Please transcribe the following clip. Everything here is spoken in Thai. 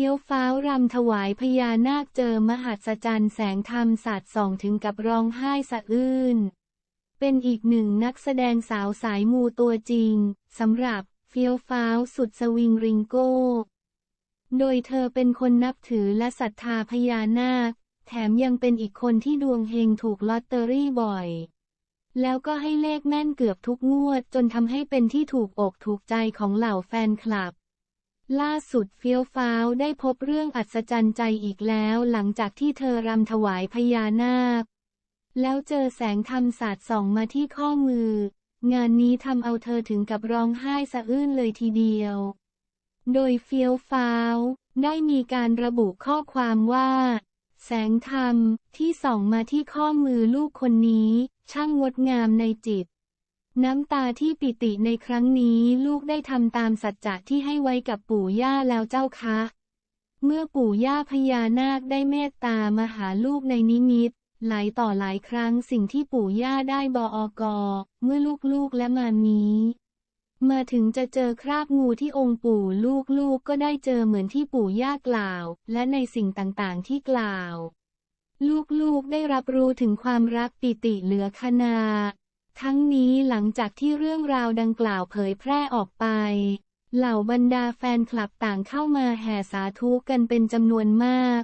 ฟี้ยวฟ้าวรำถวายพญานาคเจอมหัศจรรย์แสงธรรมสาดส่องถึงกับร้องไห้สะอื้น เป็นอีกหนึ่งนักแสดงสาวสายมูตัวจริงสำหรับเฟี้ยวฟ้าวสุดสวิงริงโก้ โดยเธอเป็นคนนับถือและศรัทธาพญานาค แถมยังเป็นอีกคนที่ดวงเฮงถูกลอตเตอรี่บ่อย แล้วก็ให้เลขแม่นเกือบทุกงวดจนทำให้เป็นที่ถูกอกถูกใจของเหล่าแฟนคลับ ล่าสุดเฟี้ยวฟ้าวได้พบเรื่องอัศจรรย์ใจอีกแล้วหลังจากที่เธอรำถวายพญานาค แล้วเจอแสงธรรมสาดส่องมาที่ข้อมือ งานนี้ทำเอาเธอถึงกับร้องไห้สะอื้นเลยทีเดียว โดยเฟี้ยวฟ้าวได้มีการระบุข้อความว่า แสงธรรมที่ส่องมาที่ข้อมือลูกคนนี้ ช่างงดงามในจิต น้ำตาที่ปิติในครั้งนี้ลูกได้ทำตามสัจจะที่ให้ไว้กับปู่ย่าแล้วเจ้าคะ เมื่อปู่ย่าพญานาคได้เมตตามาหาลูกในนิมิต หลายต่อหลายครั้งสิ่งที่ปู่ย่าได้บออกอเมื่อลูกๆและมามีมาถึงจะเจอคราบงูที่องค์ปู่ลูกๆกก็ได้เจอเหมือนที่ปู่ย่ากล่าว และในสิ่งต่างๆที่กล่าว ลูกๆได้รับรู้ถึงความรักปิติเหลือคนา ทั้งนี้หลังจากที่เรื่องราวดังกล่าวเผยแพร่ออกไป เหล่าบรรดาแฟนคลับต่างเข้ามาแห่สาธุกันเป็นจำนวนมาก